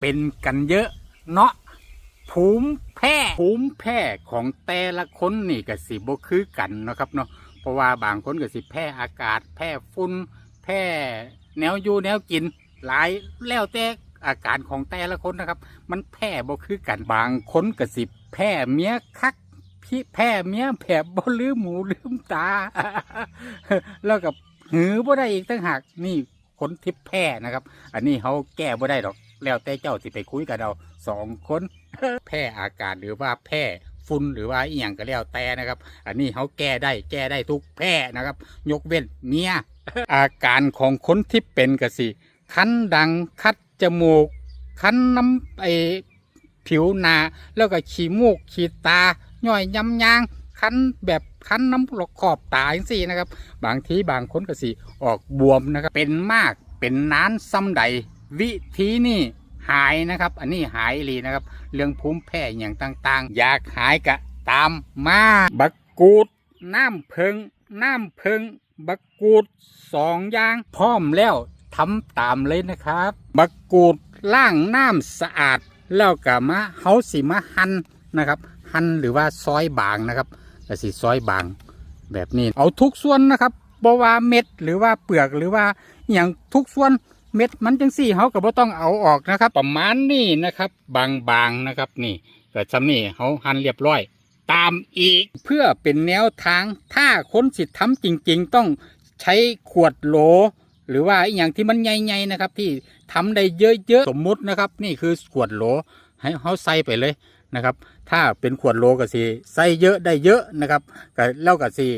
เป็นกันเยอะเนาะภูมิแพ้ภูมิแพ้ของแต่ละคนนี่ก็สิบ่คือกันนะครับเนาะเพราะว่าบางคนก็สิแพ้อากาศ แพ้ฝุ่นแพ้แนวอยู่แนวกิน หลายแล้วแต่อาการของแต่ละคนนะครับ มันแพ้บ่คือกันบางคนก็สิแพ้เมียคักพี่แพ้เมียแผบบ่ลืมหมูลืมตา แล้วกับหือบ่ได้อีกตั้งหากนี่คนที่แพ้นะครับ อันนี้เขาแก้บ่ได้ดอก แล้วแต่เจ้าสิไปคุยกันเอาสองคนแพ้อากาศหรือว่าแพ้ฝุ่นหรือว่าอีหยังก็แล้วแต่นะครับ อันนี้เขาแก้ได้แก้ได้ทุกแพ้นะครับ ยกเว้นเมียอาการของคนที่เป็นกสิคันดังคัดจมูก คันน้ำไอผิวหนาแล้วก็ขี้มูกขี้ตาย่อยยำยางคันแบบคันน้ำขอบตาอย่างสี่นะครับ บางทีบางคนก็สิออกบวมนะครับเป็นมากเป็นนานซ้ำใด วิธีนี่หายนะครับ อันนี้หายอีหลีนะครับ เรื่องภูมิแพ้อย่างต่างๆ อยากหายกะตามมาบักกูดน้ำเพิงน้ำเพิงบักกูดสองอย่างพร้อมแล้วทำตามเลยนะครับ บักกูดล่างน้ำสะอาด แล้วก็มาเฮาสิมาหั่นนะครับ หั่นหรือว่าซอยบางนะครับก็สิซอยบาง แบบนี้เอาทุกส่วนนะครับบว่าเม็ดหรือว่าเปลือกหรือว่าอหย่างทุกส่วน เม็ดมันจังสี่เขาก็บ่ต้องเอาออกนะครับ ประมาณนี้นะครับ บางๆนะครับนี่เกิดซ้ำนี่เขาหั่นเรียบร้อย ตามอีกเพื่อเป็นแนวทางถ้าคนสิทำจริง ๆ ต้องใช้ขวดโหล หรือว่าอหย่างที่มันใหญ่ๆนะครับ ที่ทำได้เยอะๆสมมุตินะครับ นี่คือขวดโหลให้เขาใส่ไปเลยนะครับ ถ้าเป็นขวดโหลก็สิใส่เยอะได้เยอะนะครับก็แล้วก็สิ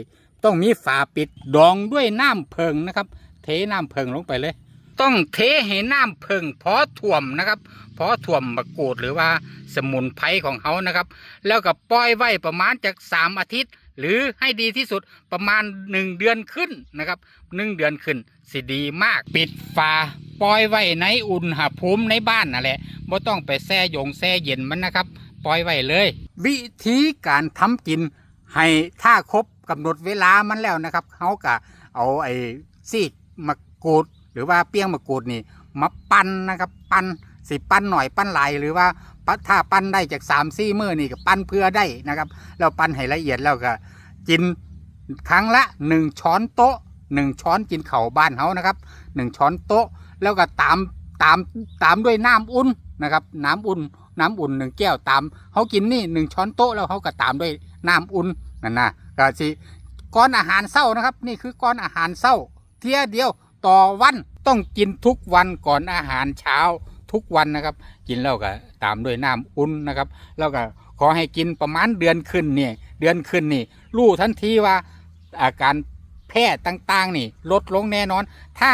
ต้องมีฝาปิดดองด้วยน้ำเพิงนะครับ เทน้ำเพิงลงไปเลย ต้องเทให้น้ำเพิงพอถ่วมนะครับพอถ่วมมะกรูดหรือว่าสมุนไพรของเขานะครับ แล้วก็ปล่อยไว้ประมาณจากสามอาทิตย์ หรือให้ดีที่สุดประมาณหนึ่งเดือนขึ้นนะครับหนึ่งเดือนขึ้นสิดีมากปิดฝาปล่อยไว้ในอุณหภูมิในบ้านนั่นแหละบ่ต้องไปแช่ยงแช่เย็นมันนะครับ ปล่อยไว้เลย วิธีการทำกินให้ถ้าครบกำหนดเวลามันแล้วนะครับเขาก็เอาไอ้ซีกมะกรูด หรือว่าเปี้ยงมะกรูดนี่มาปั้นนะครับปั้นสิปั้นหน่อยปั้นหลายหรือว่าถ้าปั้นได้จากสามซี่มือนี่ก็ปั้นเพื่อได้นะครับแล้วปั้นให้ละเอียดแล้วก็กินครั้งละหนึ่งช้อนโต๊ะหนึ่งช้อนกินเข่าบ้านเขานะครับหนึ่งช้อนโต๊ะแล้วก็ตามตามตามด้วยน้ำอุ่นนะครับ น้ำอุ่น น้ำอุ่นหนึ่งแก้วตามเขากินนี่หนึ่งช้อนโต๊ะแล้วเขาก็ตามด้วยน้ำอุ่นนั่นนะก็สิก้อนอาหารเศร้านะครับ นี่คือก้อนอาหารเศร้าเที่ยเดียว ต่อวันต้องกินทุกวันก่อนอาหารเช้าทุกวันนะครับ กินแล้วก็ตามด้วยน้ำอุ่นนะครับ แล้วก็ขอให้กินประมาณเดือนขึ้นนี่เดือนขึ้นนี่รู้ทันทีว่าอาการแพ้ต่างๆ นี่ ลดลงแน่นอน ถ้า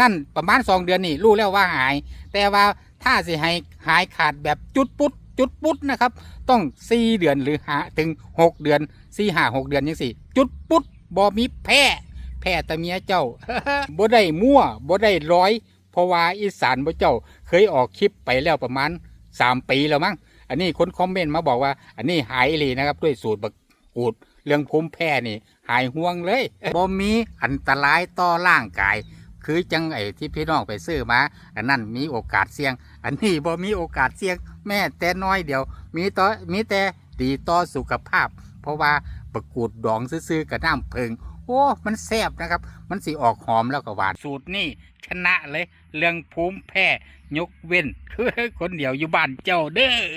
นั่นประมาณสองเดือนนี่รู้แล้วว่าหาย แต่ว่าถ้าสิให้หายขาดแบบจุดปุ๊ดจุดปุ๊ดนะครับ ต้องสี่เดือนหรือหาถึงหกเดือนสี่ห้าหกเดือนยังสี่ จุดปุ๊ดบ่มีแพ้ แพ้ต่เมียเจ้าบ่ได้มั่วบ่ได้ร้อย เพราะว่าอีสานบ่เจ้าเคยออกคลิปไปแล้วประมาณสามปีแล้วมั้ง อันนี้คนคอมเมนต์มาบอกว่า อันนี้หายอีหลีนะครับ ด้วยสูตรบักกูดเรื่องภูมิแพ้นี่ หายห่วงเลยบ่มีอันตรายต่อร่างกาย คือจังไอ้ที่พี่น้องไปซื้อมา อันนั้นมีโอกาสเสี่ยง อันนี้บ่มีโอกาสเสี่ยง แม่แต่น้อยเดียว มีต่อมีแต่ดีต่อสุขภาพ เพราะว่าบักกูดดองซื้อๆกับน้ำเพิง โอ้มันแซ่บนะครับ มันสีออกหอมแล้วก็หวานสูตรนี่ชนะเลย เรื่องภูมิแพ้ยกเว้นคนเดียวอยู่บ้านเจ้าเด้อ